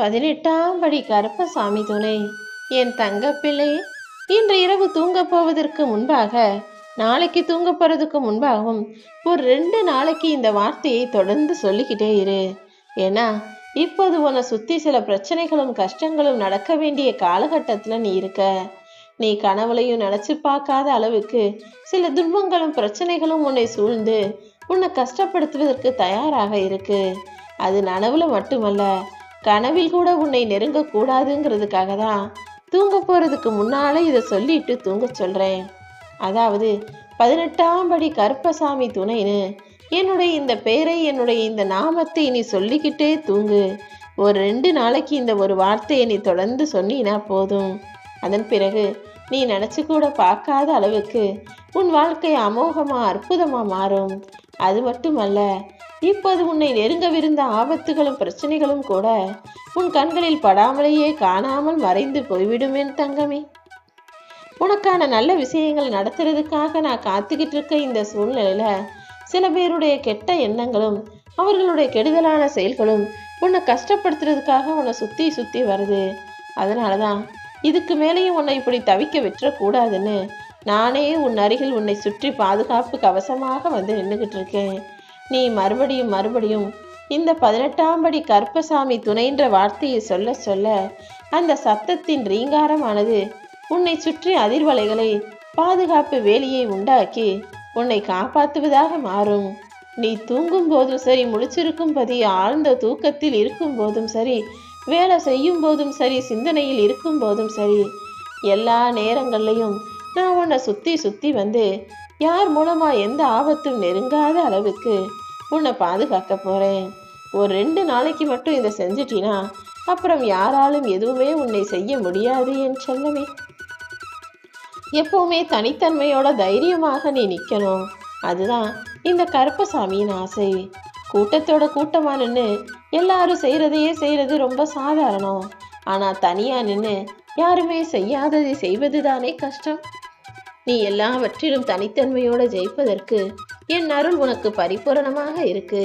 பதினெட்டாம் படி கருப்பசாமி துணை. என் தங்கப்பிள்ளை இன்று இரவு தூங்கப் போவதற்கு முன்பாக நாளைக்கு தூங்க போறதுக்கு முன்பாகவும் ஒரு ரெண்டு நாளைக்கு இந்த வார்த்தையை தொடர்ந்து சொல்லிக்கிட்டே இரு. ஏன்னா இப்போது உன்னை சுத்தி சில பிரச்சனைகளும் கஷ்டங்களும் நடக்க வேண்டிய காலகட்டத்தில் நீ இருக்க. நீ கனவுலையும் நினச்சி பார்க்காத அளவுக்கு சில துன்பங்களும் பிரச்சனைகளும் உன்னை சூழ்ந்து உன்னை கஷ்டப்படுத்துவதற்கு தயாராக இருக்கு. அது நனவுல மட்டுமல்ல கனவில் கூட உன்னை நெருங்க கூடாதுங்கிறதுக்காக தான் தூங்க போறதுக்கு முன்னாலே இதை சொல்லிட்டு தூங்க சொல்றேன். அதாவது பதினெட்டாம் படி கருப்பசாமி துணைன்னு என்னுடைய இந்த பெயரை என்னுடைய இந்த நாமத்தை நீ சொல்லிக்கிட்டே தூங்கு. ஒரு ரெண்டு நாளைக்கு இந்த ஒரு வார்த்தையை நீ தொடர்ந்து சொன்னினா போதும். அதன் பிறகு நீ நினச்சி கூட பார்க்காத அளவுக்கு உன் வாழ்க்கை அமோகமாக அற்புதமாக மாறும். அது மட்டுமல்ல இப்போது உன்னை நெருங்கவிருந்த ஆபத்துகளும் பிரச்சனைகளும் கூட உன் கண்களில் படாமலேயே காணாமல் மறைந்து போய்விடுமேன் தங்கமே. உனக்கான நல்ல விஷயங்கள் நடத்துறதுக்காக நான் காத்துக்கிட்டு இருக்க இந்த சூழ்நிலையில சில பேருடைய கெட்ட எண்ணங்களும் அவர்களுடைய கெடுதலான செயல்களும் உன்னை கஷ்டப்படுத்துறதுக்காக உன்னை சுத்தி சுத்தி வருது. அதனாலதான் இதுக்கு மேலேயும் உன்னை இப்படி தவிக்க விட்டுறக்கூடாதுன்னு நானே உன் அருகில் உன்னை சுற்றி பாதுகாப்பு கவசமாக வந்து நின்றுகிட்டு இருக்கேன். நீ மறுபடியும் மறுபடியும் இந்த பதினெட்டாம் படி கருப்பசாமி துணைன்ற வார்த்தையை சொல்ல சொல்ல அந்த சத்தத்தின் ரீங்காரமானது உன்னை சுற்றி அதிர்வலைகளை பாதுகாப்பு வேலியை உண்டாக்கி உன்னை காப்பாற்றுவதாக மாறும். நீ தூங்கும் போதும் சரி முழிச்சிருக்கும் பதி ஆழ்ந்த தூக்கத்தில் இருக்கும் போதும் சரி வேலை செய்யும் போதும் சரி சிந்தனையில் இருக்கும் போதும் சரி எல்லா நேரங்கள்லையும் நான் உன்னை சுத்தி சுத்தி வந்து யார் மூலமா எந்த ஆபத்தும் நெருங்காத அளவுக்கு உன்னை பாதுகாக்க போகிறேன் ஒரு ரெண்டு நாளைக்கு மட்டும் இதை செஞ்சிட்டினா அப்புறம் யாராலும் எதுவுமே உன்னை செய்ய முடியாது என் சொல்லவே எப்பவுமே தனித்தன்மையோட தைரியமாக நீ நிற்கணும் அதுதான் இந்த கருப்பசாமியின் ஆசை. கூட்டத்தோட கூட்டமாக நின்று எல்லாரும் செய்கிறதையே செய்கிறது ரொம்ப சாதாரணம். ஆனால் தனியாக நின்று யாருமே செய்யாததை செய்வது தானே கஷ்டம். நீ எல்லாவற்றிலும் தனித்தன்மையோட ஜெயிப்பதற்கு என் அருள் உனக்கு பரிபூரணமாக இருக்கு.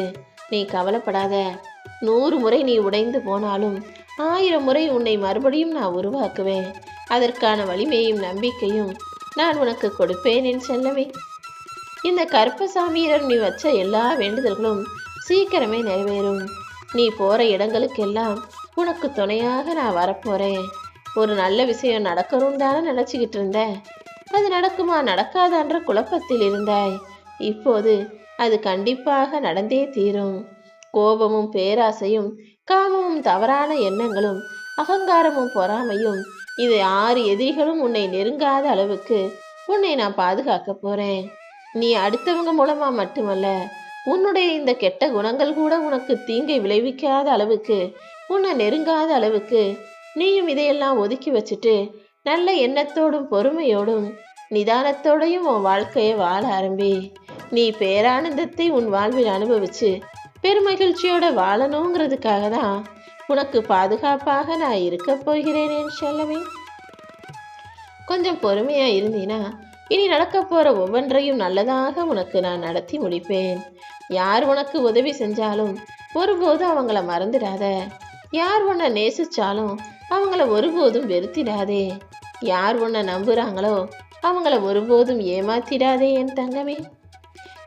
நீ கவலைப்படாத. நூறு முறை நீ உடைந்து போனாலும் ஆயிரம் முறை உன்னை மறுபடியும் நான் உருவாக்குவேன். அதற்கான வலிமையும் நம்பிக்கையும் நான் உனக்கு கொடுப்பேன் என் செல்லவே இந்த கருப்பசாமியர் நீ வச்ச எல்லா வேண்டுதல்களும் சீக்கிரமே நிறைவேறும். நீ போற இடங்களுக்கெல்லாம் உனக்கு துணையாக நான் வரப்போறேன். ஒரு நல்ல விஷயம் நடக்கணும் தானே நினச்சிக்கிட்டு இருந்த அது நடக்குமா நடக்காதான்ற குழப்பத்தில் இருந்தாய். இப்போது அது கண்டிப்பாக நடந்தே தீரும். கோபமும் பேராசையும் காமமும் தவறான எண்ணங்களும் அகங்காரமும் பொறாமையும் இது ஆறு எதிரிகளும் உன்னை நெருங்காத அளவுக்கு உன்னை நான் பாதுகாக்க போறேன். நீ அடுத்தவங்க மூலமா மட்டுமல்ல உன்னுடைய இந்த கெட்ட குணங்கள் கூட உனக்கு தீங்கை விளைவிக்காத அளவுக்கு உன்னை நெருங்காத அளவுக்கு நீயும் இதையெல்லாம் ஒதுக்கி வச்சுட்டு நல்ல எண்ணத்தோடும் பொறுமையோடும் நிதானத்தோடையும் உன் வாழ்க்கையை வாழ ஆரம்பி. நீ பேரானந்தத்தை உன் வாழ்வில் அனுபவிச்சு பெருமகிழ்ச்சியோட வாழணுங்கிறதுக்காக தான் உனக்கு பாதுகாப்பாக நான் இருக்க போகிறேன் என் செல்லமே. கொஞ்சம் பொறுமையா இருந்தீனா இனி நடக்க போற ஒவ்வொன்றையும் நல்லதாக உனக்கு நான் நடத்தி முடிப்பேன். யார் உனக்கு உதவி செஞ்சாலும் ஒருபோதும் அவங்கள மறந்துடாத. யார் உன்னை நேசிச்சாலும் அவங்கள ஒருபோதும் வெறுத்திடாதே. யார் உன்னை நம்புறாங்களோ அவங்கள ஒருபோதும் ஏமாத்திடாதே என் தங்கமே.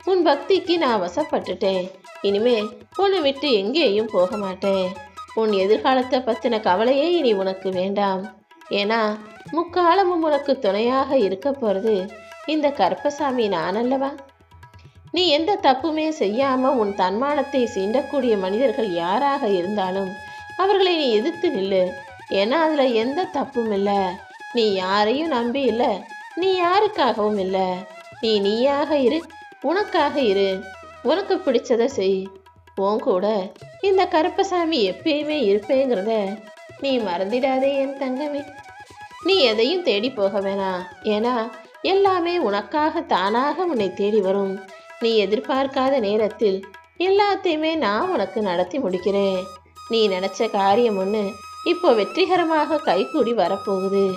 உன் பக்திக்கு நான் வசப்பட்டுட்டேன். இனிமே உன்னை விட்டு எங்கேயும் போக மாட்டேன். உன் எதிர்காலத்தை பத்தின கவலையே இனி உனக்கு வேண்டாம். ஏன்னா முக்காலமும் உனக்கு துணையாக இருக்க போறது இந்த கருப்பசாமி நான் அல்லவா? நீ எந்த தப்புமே செய்யாம உன் தன்மானத்தை சீண்டக்கூடிய மனிதர்கள் யாராக இருந்தாலும் அவர்களை நீ எதிர்த்து நில்லு. ஏன்னா அதுல எந்த தப்பும் இல்லை. நீ யாரையும் நம்பி இல்லை. நீ யாருக்காகவும் இல்ல. நீ நீயாக இரு. உனக்காக இரு. உனக்கு பிடிச்சத செய். உன் கூட இந்த கருப்பசாமி எப்பயுமே இருப்பேங்கிறத நீ மறந்திடாதே என் தங்கமே. நீ எதையும் தேடி போக வேணாம் ஏன்னா எல்லாமே உனக்காக தானாக உன்னை தேடி வரும். நீ எதிர்பார்க்காத நேரத்தில் எல்லாத்தையுமே நான் உனக்கு நடத்தி முடிக்கிறேன். நீ நினைச்ச காரியம் ஒன்று இப்போ வெற்றிகரமாக கைகூடி வரப்போகுது.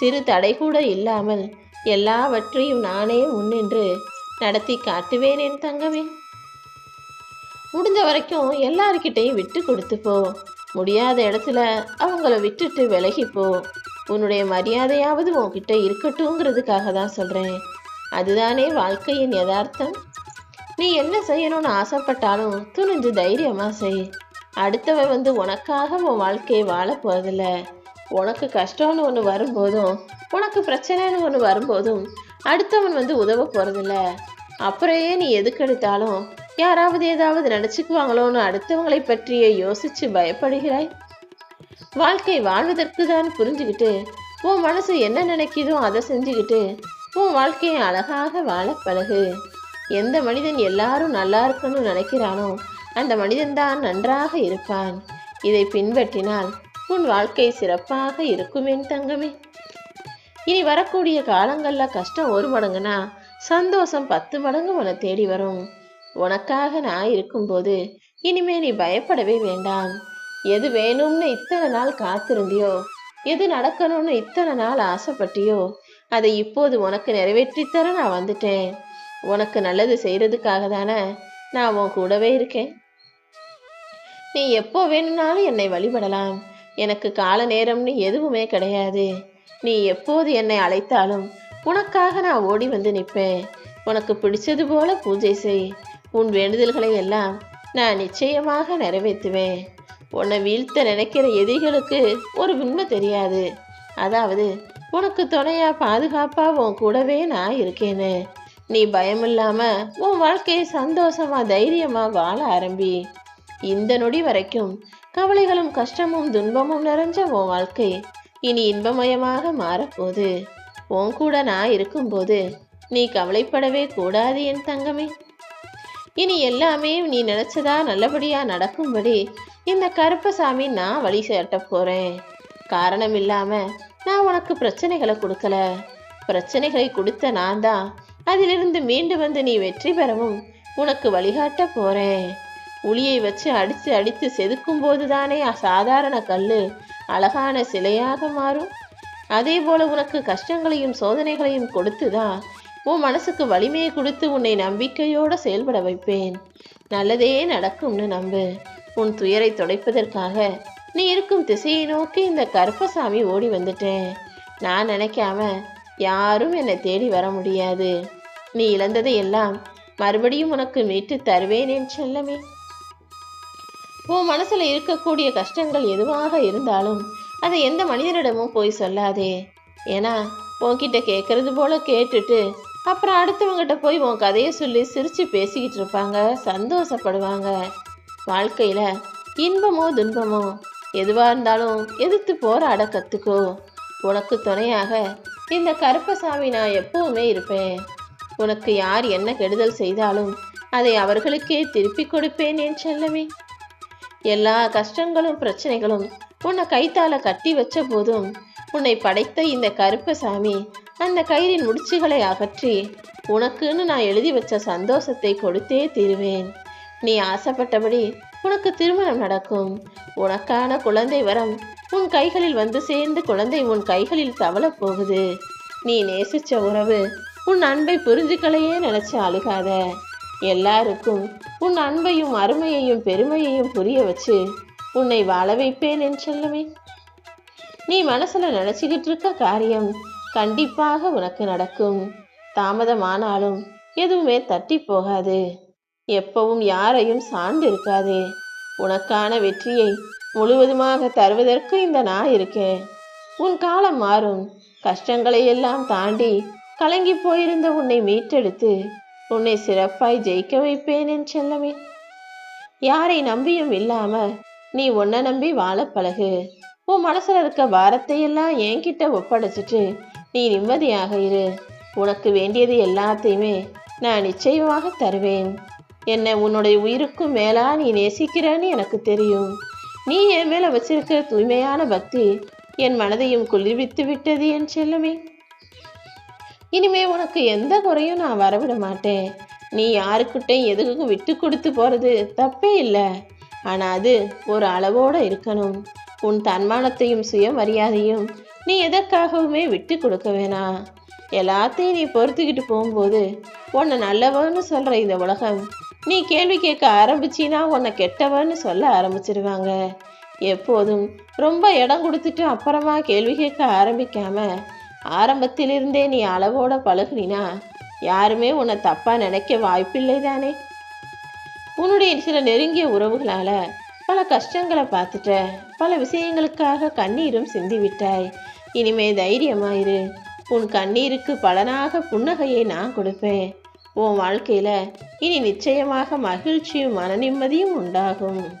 சிறு தடை கூட இல்லாமல் எல்லாவற்றையும் நானே முன்னின்று நடத்தி காட்டுவேன் என் தங்கமே. முடிஞ்ச வரைக்கும் எல்லாருக்கிட்டையும் விட்டு கொடுத்து போ. முடியாத இடத்துல அவங்கள விட்டுட்டு விலகிப்போ உன்னுடைய மரியாதையாவது உன்கிட்ட இருக்கட்டும்ங்கிறதுக்காக தான் சொல்கிறேன் அதுதானே வாழ்க்கையின் யதார்த்தம். நீ என்ன செய்யணும்னு ஆசைப்பட்டாலும் துணிஞ்சு தைரியமாக செய். அடுத்தவன் வந்து உனக்காக உன் வாழ்க்கையை வாழ போகிறதில்ல உனக்கு கஷ்டம்னு ஒன்று வரும்போதும் உனக்கு பிரச்சனைன்னு ஒன்று வரும்போதும் அடுத்தவன் வந்து உதவ போகிறதில்ல அப்புறம் ஏன் நீ எதுக்கு எடுத்தாலும் யாராவது ஏதாவது நினச்சிக்குவாங்களோன்னு அடுத்தவங்களை பற்றியே யோசிச்சு பயப்படுகிறாய். வாழ்க்கை வாழ்வதற்கு தான் புரிஞ்சுக்கிட்டு உன் மனசு என்ன நினைக்கிதோ அதை செஞ்சுக்கிட்டு உன் வாழ்க்கையை அழகாக வாழ பழகு. எந்த மனிதன் எல்லாரும் நல்லா இருக்கணும்னு நினைக்கிறானோ அந்த மனிதன்தான் நன்றாக இருப்பான். இதை பின்பற்றினால் உன் வாழ்க்கை சிறப்பாக இருக்குமேன் தங்கமே. இனி வரக்கூடிய காலங்களில் கஷ்டம் ஒரு மடங்குனா சந்தோஷம் பத்து மடங்கு உன்னை தேடி வரும். உனக்காக நான் இருக்கும்போது இனிமே நீ பயப்படவே வேண்டாம். எது வேணும்னு இத்தனை நாள் காத்திருந்தியோ எது நடக்கணும்னு இத்தனை நாள் ஆசைப்பட்டியோ அதை இப்போது உனக்கு நிறைவேற்றித்தர நான் வந்துட்டேன். உனக்கு நல்லது செய்யறதுக்காக தானே நான் உன் கூடவே இருக்கேன். நீ எப்போ வேணும்னாலும் என்னை வழிபடலாம். எனக்கு கால நேரம்னு எதுவுமே கிடையாது. நீ எப்போது என்னை அழைத்தாலும் உனக்காக நான் ஓடி வந்து நிற்பேன். உனக்கு பிடிச்சது போல பூஜை செய். உன் வேண்டுதல்களை எல்லாம் நான் நிச்சயமாக நிறைவேற்றுவேன். உன்னை வீழ்த்த நினைக்கிற எதிரிகளுக்கு ஒரு உண்மை தெரியாது. அதாவது உனக்கு துணையா பாதுகாப்பா உன் கூடவே நான் இருக்கேன்னு நீ பயமில்லாம உன் வாழ்க்கையை சந்தோஷமா தைரியமா வாழ ஆரம்பி. இந்த நொடி வரைக்கும் கவலைகளும் கஷ்டமும் துன்பமும் நிறைஞ்ச உன் வாழ்க்கை இனி இன்பமயமாக மாறப்போது உன் கூட நான் இருக்கும்போது நீ கவலைப்படவே கூடாது என் தங்கமே. இனி எல்லாமே நீ நினைச்சதா நல்லபடியா நடக்கும்படி இந்த கருப்பசாமி நான் வழி சேட்ட போறேன். காரணம் இல்லாம நான் உனக்கு பிரச்சனைகளை கொடுக்கல. பிரச்சனைகளை கொடுத்த நான் தான் அதிலிருந்து மீண்டு வந்து நீ வெற்றி பெறவும் உனக்கு வழிகாட்ட போறேன். உளியை வச்சு அடித்து அடித்து செதுக்கும் போதுதானே சாதாரண கல் அழகான சிலையாக மாறும். அதே போல உனக்கு கஷ்டங்களையும் சோதனைகளையும் கொடுத்துதான் உன் மனசுக்கு வலிமையை கொடுத்து உன்னை நம்பிக்கையோடு செயல்பட வைப்பேன். நல்லதே நடக்கும்னு நம்பு. உன் துயரை துடைப்பதற்காக நீ இருக்கும் திசையை நோக்கி இந்த கருப்பசாமி ஓடி வந்துட்டேன். நான் நினைக்காம யாரும் என்னை தேடி வர முடியாது. நீ இழந்ததை எல்லாம் மறுபடியும் உனக்கு மீட்டு தருவேன் என் செல்லமே. உன் மனசுல இருக்கக்கூடிய கஷ்டங்கள் எதுவாக இருந்தாலும் அதை எந்த மனிதனிடமும் போய் சொல்லாதே. ஏன்னா உன்கிட்ட கேட்கறது போல கேட்டுட்டு அப்புறம் அடுத்தவங்ககிட்ட போய் உன் கதையை சொல்லி சிரிச்சு பேசிக்கிட்டு இருப்பாங்க சந்தோஷப்படுவாங்க. வாழ்க்கையில இன்பமோ துன்பமோ எதுவாக இருந்தாலும் எதிர்த்து போராட கற்றுக்கோ உனக்கு துணையாக இந்த கருப்பசாமி நான் எப்பவுமே இருப்பேன். உனக்கு யார் என்ன கெடுதல் செய்தாலும் அதை அவர்களுக்கே திருப்பி கொடுப்பேன் என் செல்லமே. எல்லா கஷ்டங்களும் பிரச்சனைகளும் உன்னை கைத்தால கட்டி வச்ச போதும். உன்னை படைத்த இந்த கருப்பசாமி அந்த கயிறின் முடிச்சுகளை அகற்றி உனக்குன்னு நான் எழுதி வச்ச சந்தோஷத்தை கொடுத்தே தீருவேன். நீ ஆசைப்பட்டபடி உனக்கு திருமணம் நடக்கும். உனக்கான குழந்தை வரம் உன் கைகளில் வந்து சேர்ந்து குழந்தை உன் கைகளில் தவளப் போகுது. நீ நேசிச்ச உறவு உன் அன்பை புரிஞ்சுக்கலையே நினைச்சு அழுகாத. எல்லாருக்கும் உன் அன்பையும் அருமையையும் பெருமையையும் புரிய வச்சு உன்னை வாழ வைப்பேன் என் செல்லமே. நீ மனசுல நினைச்சுக்கிட்டு இருக்க காரியம் கண்டிப்பாக உனக்கு நடக்கும். தாமதமானாலும் எதுவுமே தட்டி போகாது. எப்பவும் யாரையும் சார்ந்து இருக்காது. உனக்கான வெற்றியை முழுவதுமாக தருவதற்கு இந்த நான் இருக்கேன். உன் காலம் மாறும். கஷ்டங்களை எல்லாம் தாண்டி கலங்கி போயிருந்த உன்னை மீட்டெடுத்து உன்னை சிறப்பாய் ஜெயிக்க வைப்பேன் என் செல்லமே. யாரை நம்பியும் இல்லாம நீ உன்னை நம்பி வாழ பழகு. உன் மனசுல இருக்க வாரத்தையெல்லாம் என்கிட்ட ஒப்படைச்சிட்டு நீ நிம்மதியாக இரு. உனக்கு வேண்டியது எல்லாத்தையுமே நான் நிச்சயமாக தருவேன். என்னை உன்னுடைய உயிருக்கும் மேலா நீ நேசிக்கிறேன்னு எனக்கு தெரியும். நீ என் மேல வச்சிருக்கிற தூய்மையான பக்தி என் மனதையும் குளிர்வித்து விட்டது என் செல்லமே. இனிமே உனக்கு எந்த குறையும் நான் வரவிட மாட்டேன். நீ யாருக்கிட்டையும் எதுக்கும் விட்டு கொடுத்து போகிறது தப்பே இல்லை. ஆனால் அது ஒரு அளவோடு இருக்கணும். உன் தன்மானத்தையும் சுயமரியாதையும் நீ எதற்காகவுமே விட்டு கொடுக்க வேணாம் எல்லாத்தையும் நீ பொறுத்துக்கிட்டு போகும்போது உன்னை நல்லவன்னு சொல்கிற இந்த உலகம் நீ கேள்வி கேட்க ஆரம்பிச்சின்னா உன்னை கெட்டவன்னு சொல்ல ஆரம்பிச்சிருவாங்க. எப்போதும் ரொம்ப இடம் கொடுத்துட்டு அப்புறமா கேள்வி கேட்க ஆரம்பிக்காமல் ஆரம்பத்திலிருந்தே நீ அளவோட பழகுனா யாருமே உன்னை தப்பா நினைக்க வாய்ப்பில்லை தானே? உன்னுடைய சில நெருங்கிய உறவுகளால பல கஷ்டங்களை பார்த்துட்ட பல விஷயங்களுக்காக கண்ணீரும் சிந்தி விட்டாய் இனிமே தைரியமாயிரு. உன் கண்ணீருக்கு பலனாக புன்னகையை நான் கொடுப்பேன். உன் வாழ்க்கையில இனி நிச்சயமாக மகிழ்ச்சியும் மன நிம்மதியும் உண்டாகும்.